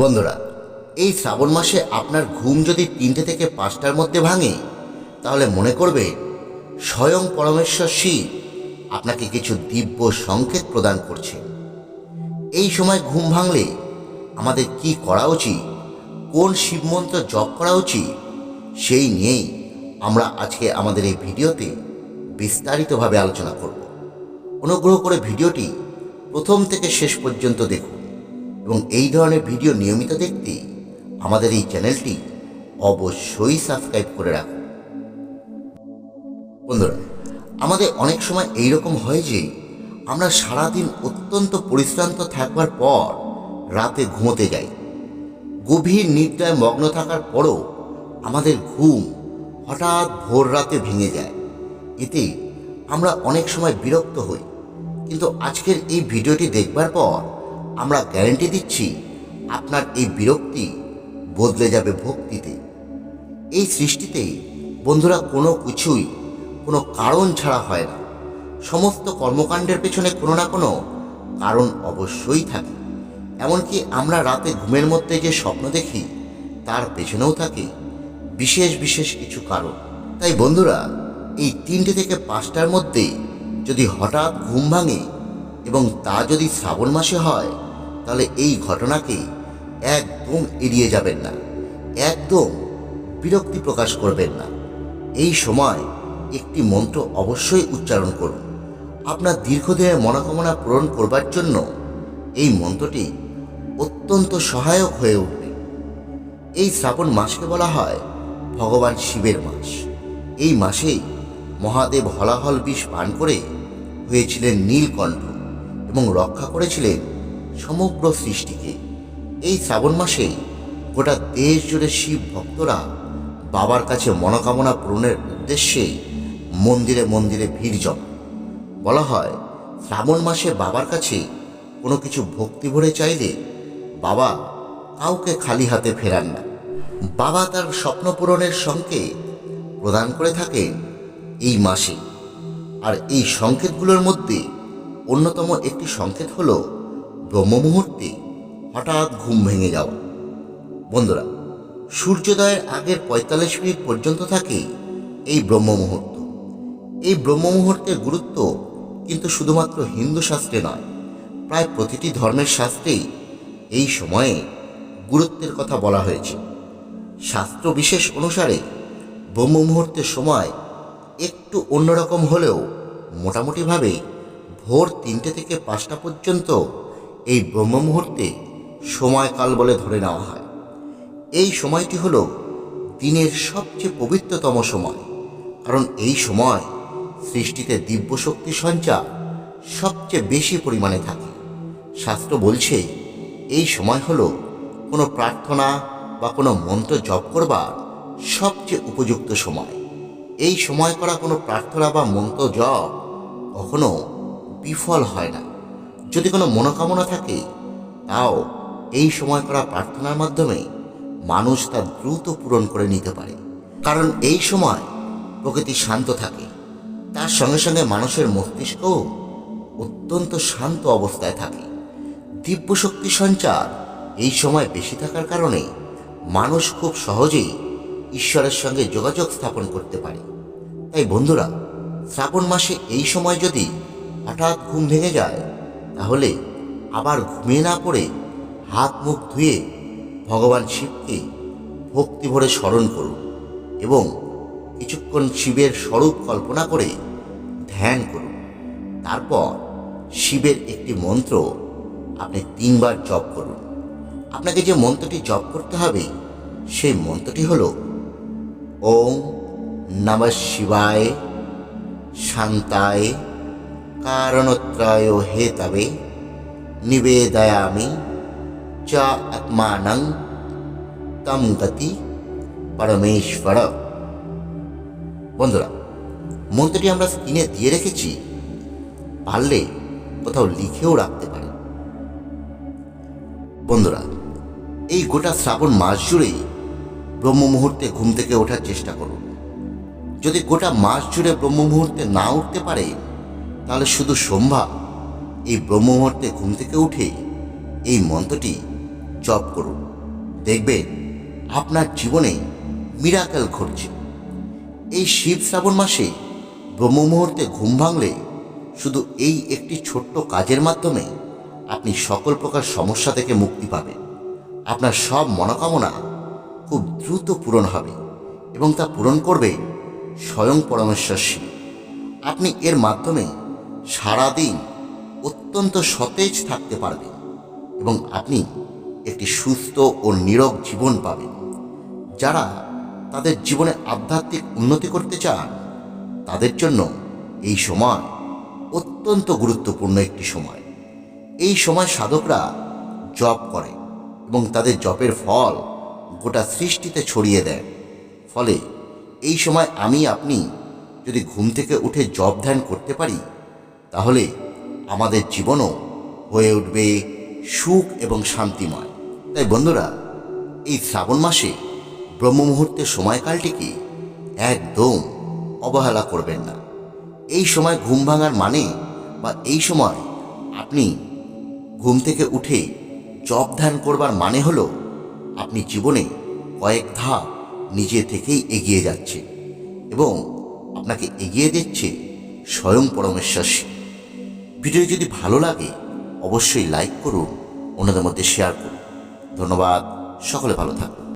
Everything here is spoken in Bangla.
বন্ধুরা, এই শ্রাবণ মাসে আপনার ঘুম যদি তিনটে থেকে পাঁচটার মধ্যে ভাঙে, তাহলে মনে করবে স্বয়ং পরমেশ্বর শিব আপনাকে কিছু দিব্য সংকেত প্রদান করছে। এই সময় ঘুম ভাঙলে আমাদের কি করা উচিত, কোন শিব মন্ত্র জপ করা উচিত, সেই নিয়েই আমরা আজকে আমাদের এই ভিডিওতে বিস্তারিতভাবে আলোচনা করব। অনুগ্রহ করে ভিডিওটি প্রথম থেকে শেষ পর্যন্ত দেখুন। এবং এই ধরনের ভিডিও নিয়মিত দেখতে আমাদের এই চ্যানেলটি অবশ্যই সাবস্ক্রাইব করে রাখুন। বন্ধুরা, আমাদের অনেক সময় এইরকম হয় যে আমরা সারাদিন অত্যন্ত পরিশ্রান্ত থাকবার পর রাতে ঘুমোতে যাই। গভীর নিদ্রায় মগ্ন থাকার পরও আমাদের ঘুম হঠাৎ ভোর রাতে ভেঙে যায়। এতে আমরা অনেক সময় বিরক্ত হই। কিন্তু আজকের এই ভিডিওটি দেখবার পর আমরা গ্যারেন্টি দিচ্ছি আপনার এই বিরক্তি বদলে যাবে ভক্তিতে। এই সৃষ্টিতে বন্ধুরা কোনো কিছুই, কোনো কারণ ছাড়া হয় না। সমস্ত কর্মকাণ্ডের পেছনে কোনো না কোনো কারণ অবশ্যই থাকে। এমনকি আমরা রাতে ঘুমের মধ্যে যে স্বপ্ন দেখি, তার পেছনেও থাকে বিশেষ বিশেষ কিছু কারণ। তাই বন্ধুরা, এই তিনটে থেকে পাঁচটার মধ্যে যদি হঠাৎ ঘুম ভাঙে এবং তা যদি শ্রাবণ মাসে হয় তাহলে এই ঘটনাকে একদম এড়িয়ে যাবেন না। একদম বিরক্তি প্রকাশ করবেন না। এই সময় একটি মন্ত্র অবশ্যই উচ্চারণ করুন। আপনার দীর্ঘদিনের মনোকামনা পূরণ করবার জন্য এই মন্ত্রটি অত্যন্ত সহায়ক হয়ে উঠবে। এই শ্রাবণ মাসকে বলা হয় ভগবান শিবের মাস। এই মাসেই মহাদেব হলাহল বিষ পান করে হয়েছিলেন নীলকণ্ঠ এবং রক্ষা করেছিলেন সমগ্র সৃষ্টিকে। এই শ্রাবণ মাসে গোটা দেশ জুড়ে শিব ভক্তরা বাবার কাছে মনোকামনা পূরণের উদ্দেশ্যে মন্দিরে মন্দিরে ভিড় জমা বলা হয়, শ্রাবণ মাসে বাবার কাছে কোনো কিছু ভক্তি ভরে চাইলে বাবা কাউকে খালি হাতে ফেরান না। বাবা তার স্বপ্ন পূরণের সংকেত প্রদান করে থাকেন এই মাসে। আর এই সংকেতগুলোর মধ্যে অন্যতম একটি সংকেত হল ব্রহ্ম মুহূর্তে হঠাৎ ঘুম ভেঙে যাওয়া। বন্ধুরা, সূর্যোদয়ের আগের পঁয়তাল্লিশ মিনিট পর্যন্ত থাকে এই ব্রহ্ম মুহূর্ত এই ব্রহ্ম মুহূর্তের গুরুত্ব কিন্তু শুধুমাত্র হিন্দু শাস্ত্রে নয়, প্রায় প্রতিটি ধর্মের শাস্ত্রেই এই সময়ে গুরুত্বের কথা বলা হয়েছে। শাস্ত্র বিশেষ অনুসারে ব্রহ্ম মুহূর্তের সময় একটু অন্যরকম হলেও মোটামুটিভাবে ভোর তিনটে থেকে পাঁচটা পর্যন্ত এই ব্রহ্ম মুহূর্তে সময়কাল বলে ধরে নেওয়া হয়। এই সময়টি হলো দিনের সবচেয়ে পবিত্রতম সময়, কারণ এই সময় সৃষ্টিতে দিব্য শক্তি সঞ্চার সবচেয়ে বেশি পরিমাণে থাকে। শাস্ত্র বলছে, এই সময় হল কোনো প্রার্থনা বা কোনো মন্ত্র জপ করবার সবচেয়ে উপযুক্ত সময়। এই সময় করা কোনো প্রার্থনা বা মন্ত্র জপ কখনো বিফল হয় না। যদি কোনো মনোকামনা থাকে, তাও এই সময় করা প্রার্থনার মাধ্যমে মানুষ তা দ্রুত পূরণ করে নিতে পারে। কারণ এই সময় প্রকৃতি শান্ত থাকে। তার সঙ্গে সঙ্গে মানুষের মস্তিষ্কও অত্যন্ত শান্ত অবস্থায় থাকে। দিব্য শক্তি সঞ্চার এই সময় বেশি থাকার কারণে মানুষ খুব সহজেই ঈশ্বরের সঙ্গে যোগাযোগ স্থাপন করতে পারে। তাই বন্ধুরা, শ্রাবণ মাসে এই সময় যদি হঠাৎ ঘুম ভেঙে যায় তাহলে আবার ঘুমিয়ে না পড়ে হাত মুখ ধুয়ে ভগবান শিবকে ভক্তি ভরে স্মরণ করুন এবং কিছুক্ষণ শিবের স্বরূপ কল্পনা করে ধ্যান করুন। তারপর শিবের একটি মন্ত্র আপনি তিনবার জপ করুন। আপনাকে যে মন্ত্রটি জপ করতে হবে, সেই মন্ত্রটি হল, ওম নম শিবায়, শান্তায় কারণত্রায় হে তবে নিবেদয়ামি চ আত্মানং তম গতি পরমেশ্বর বন্ধুরা মন্ত্রটি আমরা স্ক্রিনে দিয়ে রেখেছি, পারলে কোথাও লিখেও রাখতে পারেন। বন্ধুরা, এই গোটা শ্রাবণ মাস জুড়েই ব্রহ্ম মুহূর্তে ঘুম থেকে ওঠার চেষ্টা করুন। যদি গোটা মাস জুড়ে ব্রহ্ম মুহূর্তে না উঠতে পারে তাহলে শুধু সোমবার? এই ব্রহ্ম মুহূর্তে ঘুম থেকে উঠে এই মন্ত্রটি জপ করুন। দেখবে আপনার জীবনে মিরাকেল ঘটছে। এই শিব শ্রাবণ মাসে ব্রহ্ম মুহূর্তে ঘুম ভাঙলে শুধু এই একটি ছোট্ট কাজের মাধ্যমে আপনি সকল প্রকার সমস্যা থেকে মুক্তি পাবেন। আপনার সব মনোকামনা খুব দ্রুত পূরণ হবে এবং তা পূরণ করবে স্বয়ং পরমেশ্বর শিব। আপনি এর মাধ্যমে সারাদিন অত্যন্ত সতেজ থাকতে পারবেন এবং আপনি একটি সুস্থ ও নীরব জীবন পাবেন। যারা তাদের জীবনে আধ্যাত্মিক উন্নতি করতে চান, তাদের জন্য এই সময় অত্যন্ত গুরুত্বপূর্ণ একটি সময়। এই সময় সাধকরা জপ করে এবং তাদের জপের ফল গোটা সৃষ্টিতে ছড়িয়ে দেয়। ফলে এই সময় আমি, আপনি যদি ঘুম থেকে উঠে জপ ধ্যান করতে পারি তাহলে আমাদের জীবনও হয়ে উঠবে সুখ এবং শান্তিময় তাই বন্ধুরা, এই শ্রাবণ মাসে ব্রহ্ম মুহূর্তের সময়কালটিকে একদম অবহেলা করবেন না এই সময় ঘুম ভাঙার মানে বা এই সময় আপনি ঘুম থেকে উঠে জব ধ্যান করবার মানে হলো আপনি জীবনে কয়েক ধাপ নিজে থেকেই এগিয়ে যাচ্ছে এবং আপনাকে এগিয়ে দিচ্ছে স্বয়ং পরমেশ্বর শিব। ভিডিও যদি ভালো লাগে, অবশ্যই লাইক করুন, অন্যদের মধ্যে শেয়ার করুন। ধন্যবাদ, সকলে ভালো থাকুন।